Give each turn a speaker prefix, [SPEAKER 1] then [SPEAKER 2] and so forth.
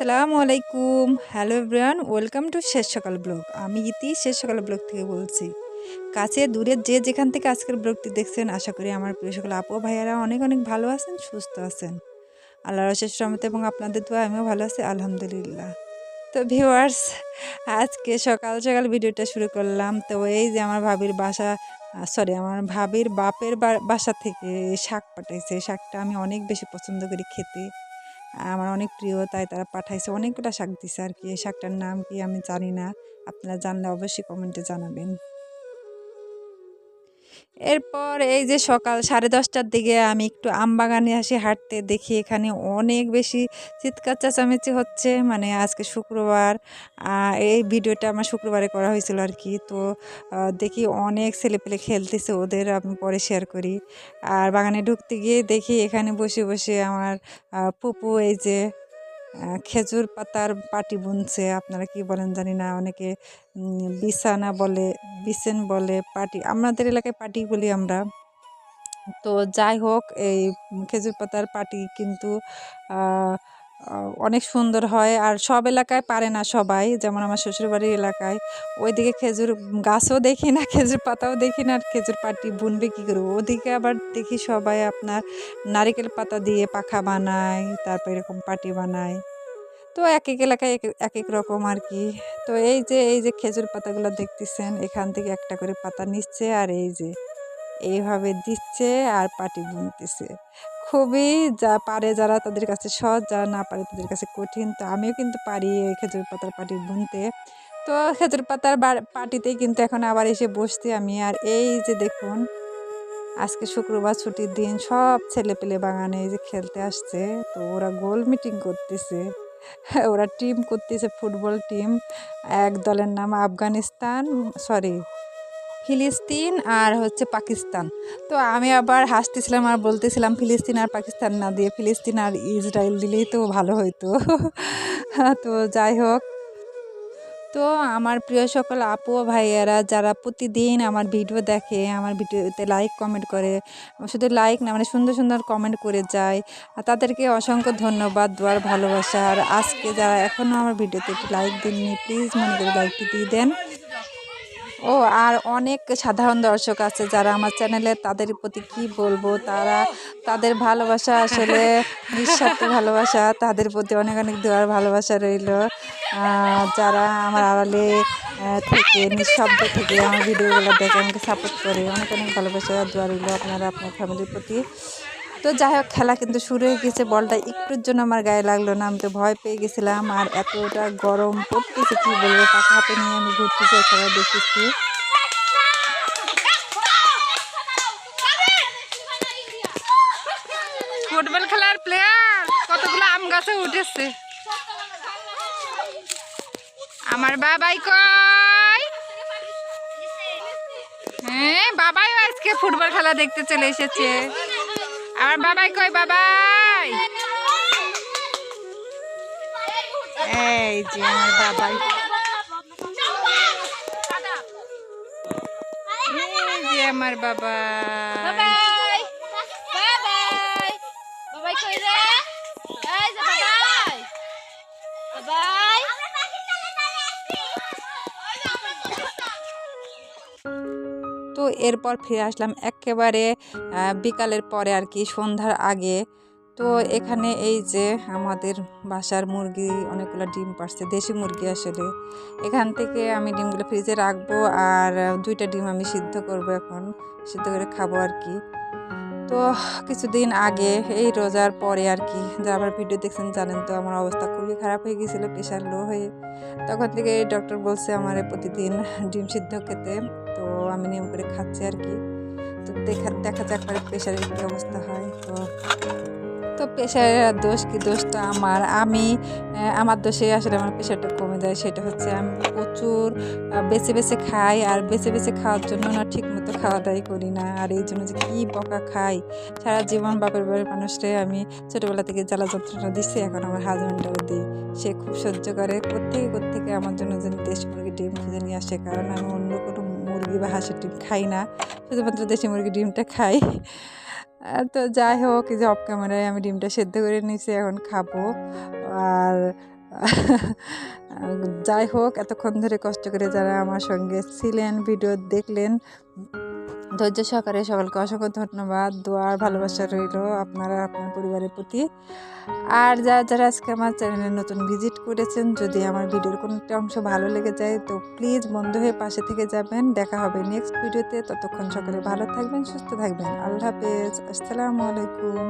[SPEAKER 1] আসসালামু আলাইকুম। Hello everyone welcome to শেষ সকাল ব্লগ। আমি ইতি শেষ সকাল ব্লগ থেকে বলছি। কাছে দূরে যে যেখান থেকে আজকের ব্লগটি দেখছেন, আশা করি আমার প্রিয় সকল আপু ভাইয়ারা অনেক অনেক ভালো আছেন, সুস্থ আছেন। আল্লাহর শেষ রহমতে এবং আপনাদের দোয়া, আমিও ভালো আছি, আলহামদুলিল্লাহ। তো ভিউয়ার্স আজকে সকাল সকাল ভিডিওটা শুরু করলাম। তো এই যে আমার ভাবির বাসা সরি আমার ভাবির বাপের বাসা থেকে শাক পাঠাইছে। শাকটা আমি অনেক বেশি পছন্দ করি খেতে। আমার অনেক প্রিয়, তাই তারা পাঠাইছে। অনেকগুলো শাক দিছে আর কি এই শাকটার নাম কি আমি জানি না। আপনারা জানলে অবশ্যই কমেন্টে জানাবেন। এরপর এই যে সকাল সাড়ে দশটার দিকে আমি একটু আম বাগানে আসি হাঁটতে দেখি এখানে অনেক বেশি চিৎকার চেঁচামেচি হচ্ছে। মানে আজকে শুক্রবার এই ভিডিওটা আমার শুক্রবারে করা হয়েছিল আর কি। তো দেখি অনেক ছেলেপেলে খেলতেছে ওদের, আমি পরে শেয়ার করি। আর বাগানে ঢুকতে গিয়ে দেখি এখানে বসে বসে আমার ফুপু এই যে খেজুর পাতার পাটি বুনছে, আপনারা কি বলেন জানি না, অনেকে বিছানা বলে, বিছেন বলে পাটি, আমাদের এলাকায় পাটি বলি আমরা। তো যাই হোক, এই খেজুর পাতার পাটি কিন্তু অনেক সুন্দর হয়। আর সব এলাকায় পারে না সবাই, যেমন আমার শ্বশুরবাড়ির এলাকায়। ওইদিকে খেজুর গাছও দেখি না, খেজুর পাতাও দেখি না, আর খেজুর পাটি বুনবে কী করব ওদিকে আবার দেখি সবাই আপনার নারিকেল পাতা দিয়ে পাখা বানায়, তারপর এরকম পাটি বানায়। তো এক এক এলাকায় এক এক রকম আর কি। তো এই যে এই যে খেজুর পাতাগুলো দেখতেছেন, এখান থেকে একটা করে পাতা নিচ্ছে আর এই যে, এইভাবে দিচ্ছে আর পাটি বুনতেছে। খুবই যা পারে যারা তাদের কাছে সহজ, যারা না পারে তাদের কাছে কঠিন। তো আমিও কিন্তু পারি এই খেজুর পাতার পাটি বুনতে। তো খেজুর পাতার পাটিতেই কিন্তু এখন আবার এসে বসতে আমি। আর এই যে দেখুন, আজকে শুক্রবার ছুটির দিন, সব ছেলে পেলে বাগানে এই যে খেলতে আসছে। তো ওরা গোল মিটিং করতেছে। ওরা টিম করতেছে, ফুটবল টিম। এক দলের নাম আফগানিস্তান, সরি ফিলিস্তিন আর হচ্ছে পাকিস্তান। তো আমি আবার হাসতেছিলাম আর বলতেছিলাম, ফিলিস্তিন আর পাকিস্তান না দিয়ে ফিলিস্তিন আর ইসরায়েল দিলেই তো ভালো হইতো। তো যাই হোক। তো আমার প্রিয় সকল আপু ভাইয়েরা, যারা প্রতিদিন আমার ভিডিও দেখে, আমার ভিডিওতে লাইক কমেন্ট করে, শুধু লাইক না মানে সুন্দর সুন্দর কমেন্ট করে যায়, আর তাদেরকে অসংখ্য ধন্যবাদ দেওয়ার ভালোবাসা। আর আজকে যারা এখনও আমার ভিডিওতে একটু লাইক দেননি প্লিজ মনে করে লাইকটি দিয়ে দেন। ও, আর অনেক সাধারণ দর্শক আছে যারা আমার চ্যানেলে তাদের প্রতি কি বলব? তারা তাদের ভালোবাসা আসলে নিঃস্বার্থ ভালোবাসা, তাদের প্রতি অনেক অনেক দেওয়ার ভালোবাসা রইল। যারা আমার আড়ালে থেকে, নিঃশব্দ থেকে আমার ভিডিওগুলো দেখে আমাকে সাপোর্ট করে, অনেক অনেক ভালোবাসা দেওয়া রইল আপনারা, আপনার ফ্যামিলির প্রতি। তো যাই হোক, খেলা কিন্তু শুরু হয়ে গেছে। বলটা একটুর জন্য আমার গায়ে লাগল না, আমি তো ভয় পেয়ে গেছিলাম। আর এতটা গরম পড়তেছে, কি বলব? পাখা হাতে নিয়ে আমি ঘুরতেছি খেলা দেখতেছি। ফুটবল খেলার প্লেয়ার কতগুলো আম গাছে উঠেছে। আমার বাবাই কই হ্যাঁ বাবাই আজকে ফুটবল খেলা দেখতে চলে এসেছে। আমার বাবাই কই, বাবাই? এই যে আমার বাবাই। যে আমার বাবা
[SPEAKER 2] বাবাই কই রে? এই যে বাবাই। বাবাই।
[SPEAKER 1] এরপর ফিরে আসলাম একেবারে বিকালের পরে আর কি, সন্ধ্যার আগে। তো এখানে এই যে আমাদের বাসার মুরগি, অনেকগুলো ডিম পারছে দেশি মুরগি আসলে। এখান থেকে আমি ডিমগুলো ফ্রিজে রাখব আর দুইটা ডিম আমি সিদ্ধ করব এখন, সিদ্ধ করে খাব আর কি। তো কিছুদিন আগে এই রোজার পরে আর কি যারা আমার ভিডিও দেখছেন জানেন তো, আমার অবস্থা খুবই খারাপ হয়ে গেছিল প্রেশার লো হয়ে। তখন থেকে ডক্টর বলছে আমার প্রতিদিন ডিম সিদ্ধ খেতে, তো আমি নিয়ম করে খাচ্ছি আর কি। তো দেখা দেখা যাক পরে প্রেশারের কী অবস্থা হয়, তো তো প্রেশারের দোষ কি? দোষটা আমার। আমি আমার দোষে আসলে আমার প্রেশারটা কমে যায়। সেটা হচ্ছে আমি প্রচুর বেছে বেছে খাই আর বেছে বেছে খাওয়ার জন্য না ঠিক মতো খাওয়া দাওয়াই করি না। আর এই জন্য যে কী বকা খাই? সারা জীবন বাপের বাড়ির মানুষরে আমি ছোটোবেলা থেকে জ্বালা যন্ত্রণা দিচ্ছি এখন আমার হাজব্যান্ডটাও দিই। সে খুব সহ্য করে। কোত্থেকে কোত্থেকে আমার জন্য যেন দেশ মুরগি ডিম খুঁজে নিয়ে আসে। কারণ আমি অন্য কোনো মুরগি বা হাঁসের ডিম খাই না। শুধুমাত্র দেশি মুরগি ডিমটা খাই। তো যাই হোক যে অফ ক্যামেরায় আমি ডিমটা সেদ্ধ করে নিয়েছি, এখন খাব। আর যাই হোক, এতক্ষণ ধরে কষ্ট করে যারা আমার সঙ্গে ছিলেন, ভিডিও দেখলেন ধৈর্য সহকারে সকলকে অসংখ্য ধন্যবাদ। দোয়ার ভালোবাসা রইল আপনারা আপনার পরিবারের প্রতি। আর যারা যারা আজকে আমার চ্যানেলে নতুন ভিজিট করেছেন, যদি আমার ভিডিওর কোনো একটা অংশ ভালো লেগে যায়, তো প্লিজ বন্ধ হয়ে পাশে থেকে যাবেন। দেখা হবে নেক্সট ভিডিওতে। ততক্ষণ সকলে ভালো থাকবেন, সুস্থ থাকবেন। আল্লাহ হাফেজ। আসসালামু আলাইকুম।